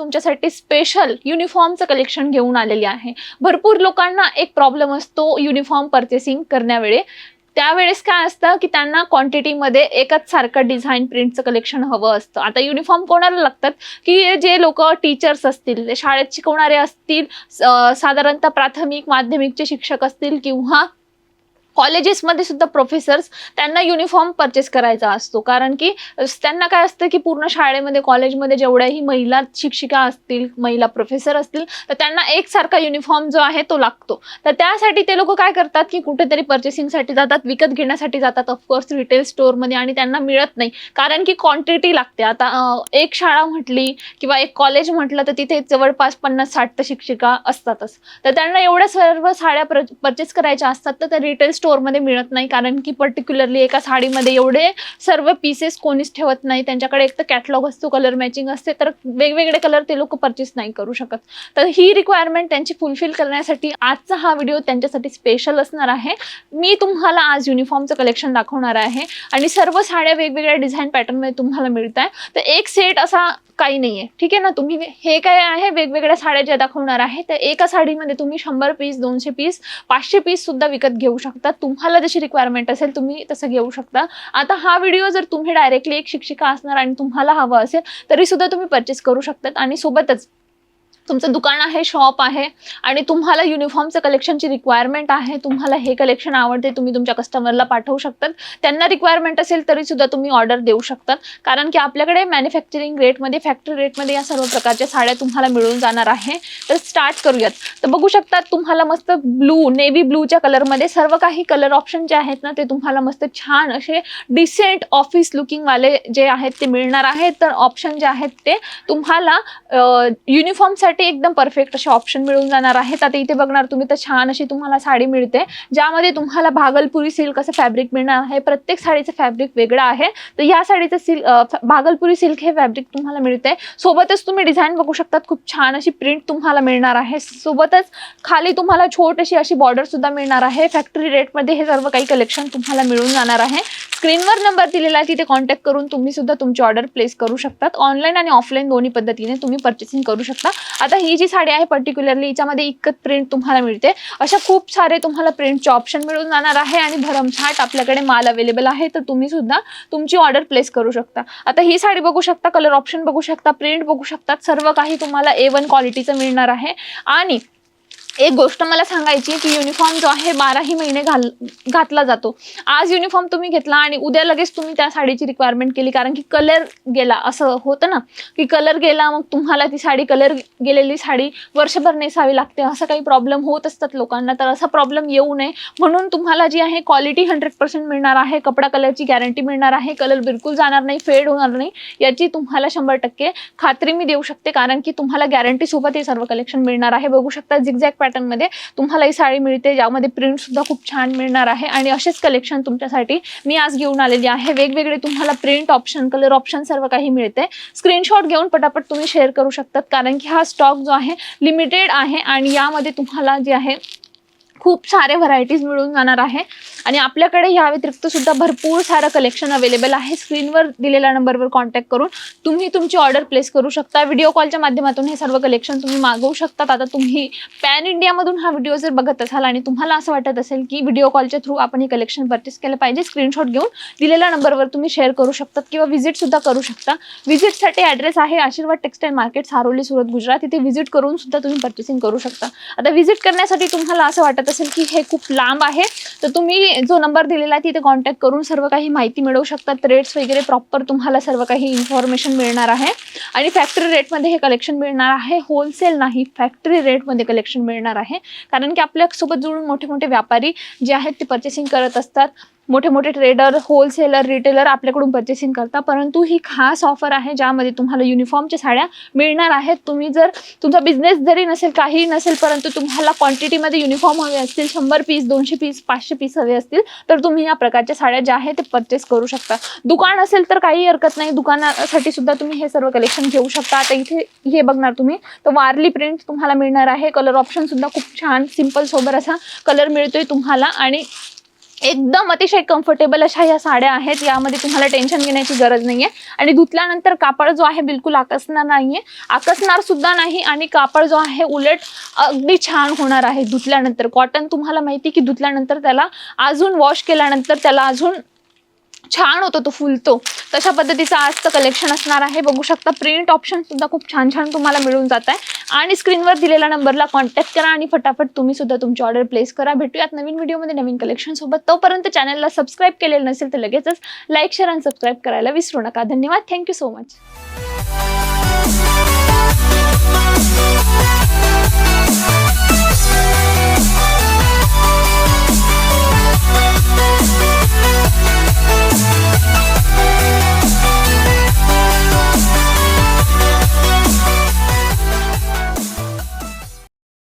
तुमच्यासाठी special युनिफॉर्मचं collection घेऊन आलेली आहे. भरपूर लोकांना एक प्रॉब्लेम असतो युनिफॉर्म परचेसिंग करण्यावेळी. त्यावेळेस काय असतं की त्यांना क्वांटिटीमध्ये एकच सारखं डिझाईन प्रिंटचं कलेक्शन हवं असतं. आता युनिफॉर्म कोणाला लागतात? की जे लोक टीचर्स असतील शाळेत शिकवणारे असतील साधारणतः प्राथमिक माध्यमिकचे शिक्षक असतील किंवा कॉलेजेसमध्ये सुद्धा प्रोफेसर्स त्यांना युनिफॉर्म परचेस करायचा असतो. कारण की त्यांना काय असतं की पूर्ण शाळेमध्ये कॉलेजमध्ये जेवढ्याही महिला शिक्षिका असतील महिला प्रोफेसर असतील तर त्यांना एकसारखा युनिफॉर्म जो आहे तो लागतो. तर त्यासाठी ते लोक काय करतात की कुठेतरी पर्चेसिंगसाठी जातात विकत घेण्यासाठी जातात. ऑफकोर्स रिटेल स्टोअरमध्ये आणि त्यांना मिळत नाही. कारण की क्वांटिटी लागते. आता एक शाळा म्हटली किंवा एक कॉलेज म्हटलं तर तिथे जवळपास पन्नास साठ तर शिक्षिका असतातच. तर त्यांना एवढ्या सर्व साड्या परचेस करायच्या असतात तर रिटेल स्टोअरमध्ये मिळत नाही कारण की पर्टिक्युलरली एका साडीमध्ये एवढे सर्व पीसेस कोणीच ठेवत नाही. त्यांच्याकडे एक तर कॅटलॉग असतो कलर मॅचिंग असते तर वेगवेगळे कलर ते लोक परचेस नाही करू शकत. तर ही रिक्वायरमेंट त्यांची फुलफिल करण्यासाठी आजचा हा व्हिडिओ त्यांच्यासाठी स्पेशल असणार आहे. मी तुम्हाला आज युनिफॉर्मचं कलेक्शन दाखवणार आहे आणि सर्व साड्या वेगवेगळ्या डिझाईन पॅटर्नमध्ये तुम्हाला मिळत आहे तर एक सेट असा काही नाही आहे ठीक आहे ना? तुम्ही हे काय आहे? वेगवेगळ्या साड्या ज्या दाखवणार आहे तर एका साडीमध्ये तुम्ही शंभर पीस दोनशे पीस पाचशे पीस सुद्धा विकत घेऊ शकता. तुम्हाला जशी रिक्वायरमेंट असेल तुम्ही तसं घेऊ शकता. आता हा व्हिडिओ जर तुम्ही डायरेक्टली एक शिक्षिका असणार आणि तुम्हाला हवं असेल तरी सुद्धा तुम्ही परचेस करू शकतात आणि सोबतच तुमचं दुकान आहे शॉप आहे आणि तुम्हाला युनिफॉर्मचं कलेक्शनची रिक्वायरमेंट आहे तुम्हाला हे कलेक्शन आवडते तुम्ही तुमच्या कस्टमरला पाठवू शकतात. त्यांना रिक्वायरमेंट असेल तरी सुद्धा तुम्ही ऑर्डर देऊ शकतात. कारण की आपल्याकडे मॅन्युफॅक्चरिंग रेटमध्ये फॅक्टरी रेटमध्ये या सर्व प्रकारच्या साड्या तुम्हाला मिळून जाणार आहे. तर स्टार्ट करूयात. तर बघू शकतात तुम्हाला मस्त ब्लू नेव्ही ब्लूच्या कलरमध्ये सर्व काही कलर ऑप्शन जे आहेत ना ते तुम्हाला मस्त छान असे डिसेंट ऑफिस लुकिंगवाले जे आहेत ते मिळणार आहेत तर ऑप्शन जे आहेत ते तुम्हाला युनिफॉर्मसाठी एकदम परफेक्ट असे ऑप्शन मिळून जाणार आहेत. आता इथे बघणार तुम्ही तर छान अशी तुम्हाला साडी मिळते ज्यामध्ये तुम्हाला भागलपुरी सिल्क असं फॅब्रिक मिळणार आहे. प्रत्येक साडीचं फॅब्रिक वेगळं आहे. तर या साडीचं सिल्क भागलपुरी सिल्क हे फॅब्रिक तुम्हाला मिळते. सोबतच तुम्ही डिझाईन बघू शकतात खूप छान अशी प्रिंट तुम्हाला मिळणार आहे. सोबतच खाली तुम्हाला छोटीशी अशी बॉर्डर सुद्धा मिळणार आहे. फॅक्टरी रेटमध्ये हे सर्व काही कलेक्शन तुम्हाला मिळून जाणार आहे. स्क्रीनवर नंबर दिलेला आहे तिथे कॉन्टॅक्ट करून तुम्ही सुद्धा तुमची ऑर्डर प्लेस करू शकतात. ऑनलाईन आणि ऑफलाईन दोन्ही पद्धतीने तुम्ही परचेसिंग करू शकता. आता ही जी साडी आहे पर्टिक्युलरली हिच्यामध्ये इकत प्रिंट तुम्हाला मिळते. अशा खूप सारे तुम्हाला प्रिंटचे ऑप्शन मिळून जाणार आहे आणि भरमसाठ आपल्याकडे माल अवेलेबल आहे तर तुम्ही सुद्धा तुमची ऑर्डर प्लेस करू शकता. आता ही साडी बघू शकता कलर ऑप्शन बघू शकता प्रिंट बघू शकतात सर्व काही तुम्हाला ए वन क्वालिटीचं मिळणार आहे. आणि एक गोष्ट मला सांगायची की युनिफॉर्म जो आहे बाराही महिने घाल घातला जातो. आज युनिफॉर्म तुम्ही घेतला आणि उद्या लगेच तुम्ही त्या साडीची रिक्वायरमेंट केली. कारण की कलर गेला असं होतं ना की कलर गेला मग तुम्हाला ती साडी कलर गेलेली साडी वर्षभर नेसावी लागते. असं काही प्रॉब्लेम होत असतात लोकांना तर असा प्रॉब्लेम येऊ नये. म्हणून तुम्हाला जी आहे क्वालिटी हंड्रेड पर्सेंट मिळणार आहे कपडा कलरची गॅरंटी मिळणार आहे कलर बिलकुल जाणार नाही फेड होणार नाही याची तुम्हाला शंभर टक्के खात्री मी देऊ शकते. कारण की तुम्हाला गॅरंटीसोबत हे सर्व कलेक्शन मिळणार आहे. बघू शकता झिगझॅक पॅटर्नमध्ये तुम्हाला ही साडी मिळते ज्यामध्ये प्रिंट सुद्धा खूप छान मिळणार आहे. आणि असेच कलेक्शन तुमच्यासाठी मी आज घेऊन आलेली आहे. वेगवेगळे तुम्हाला प्रिंट ऑप्शन कलर ऑप्शन सर्व काही मिळते. स्क्रीनशॉट घेऊन पटापट तुम्ही शेअर करू शकतात. कारण की हा स्टॉक जो आहे लिमिटेड आहे आणि यामध्ये तुम्हाला जे आहे खूप सारे व्हरायटीज मिळून जाणार आहे. आणि आपल्याकडे या व्यतिरिक्त सुद्धा भरपूर सारं कलेक्शन अवेलेबल आहे. स्क्रीनवर दिलेल्या नंबरवर कॉन्टॅक्ट करून तुम्ही तुमची ऑर्डर प्लेस करू शकता. व्हिडिओ कॉलच्या माध्यमातून हे सर्व कलेक्शन तुम्ही मागवू शकतात. आता तुम्ही पॅन इंडियामधून हा व्हिडिओ जर बघत असाल आणि तुम्हाला असं वाटत असेल की व्हिडिओ कॉलच्या थ्रू आपण हे कलेक्शन परचेस केलं पाहिजे स्क्रीनशॉट घेऊन दिलेल्या नंबरवर तुम्ही शेअर करू शकतात किंवा व्हिजिटसुद्धा करू शकता. व्हिजिटसाठी ॲड्रेस आहे आशीर्वाद टेक्सटाईल मार्केट सारोली सुरत गुजरात. इथे व्हिजिट करून सुद्धा तुम्ही परचेसिंग करू शकता. आता व्हिजिट करण्यासाठी तुम्हाला असं वाटत असेल की हे खूप लांब आहे तर तुम्ही जो नंबर दिलेला आहे तिथे कॉन्टॅक्ट करून सर्व काही माहिती मिळवू शकतात रेट्स वगैरे प्रॉपर तुम्हाला सर्व काही इन्फॉर्मेशन मिळणार आहे. आणि फॅक्टरी रेटमध्ये हे कलेक्शन मिळणार आहे. होलसेल नाही फॅक्टरी रेटमध्ये कलेक्शन मिळणार आहे. कारण की आपल्यासोबत जुळून मोठे मोठे व्यापारी जे आहेत ते परचेसिंग करत असतात. मोठे मोठे ट्रेडर होलसेलर रिटेलर आपल्याकडून पर्चेसिंग करता परंतु ही खास ऑफर आहे ज्यामध्ये तुम्हाला युनिफॉर्मच्या साड्या मिळणार आहेत. तुम्ही जर तुमचा बिझनेस जरी नसेल काहीही नसेल परंतु तुम्हाला क्वांटिटीमध्ये युनिफॉर्म हवे असतील शंभर पीस दोनशे पीस पाचशे पीस हवे असतील तर तुम्ही या प्रकारच्या साड्या ज्या आहेत ते परचेस करू शकता. दुकान असेल तर काही हरकत नाही. दुकानासाठी सुद्धा तुम्ही हे सर्व कलेक्शन घेऊ शकता. आता इथे हे बघणार तुम्ही. तर वारली प्रिंट तुम्हाला मिळणार आहे. कलर ऑप्शन सुद्धा खूप छान सिंपल सोबर असा कलर मिळतोय तुम्हाला. आणि एकदम अतिशय कम्फर्टेबल अशा या साड्या आहेत. यामध्ये तुम्हाला टेन्शन घेण्याची गरज नाहीये. आणि धुतल्यानंतर कापड जो आहे बिलकुल आकसणार नाहीये. आकसणार सुद्धा नाही आणि कापड जो आहे उलट अगदी छान होणार आहे धुतल्यानंतर. कॉटन तुम्हाला माहिती की धुतल्यानंतर त्याला अजून वॉश केल्यानंतर त्याला अजून छान होतो तो फुलतो तशा पद्धतीचं आजचं कलेक्शन असणार आहे. बघू शकता प्रिंट ऑप्शन सुद्धा खूप छान छान तुम्हाला मिळून जात आहे. आणि स्क्रीनवर दिलेल्या नंबरला कॉन्टॅक्ट करा आणि फटाफट तुम्ही सुद्धा तुमची ऑर्डर प्लेस करा. भेटूयात नवीन व्हिडिओमध्ये नवीन कलेक्शन सोबत. तोपर्यंत चॅनलला सबस्क्राईब केलेलं नसेल तर लगेचच लाईक शेअर आणि सबस्क्राईब करायला विसरू नका. धन्यवाद. Thank you so much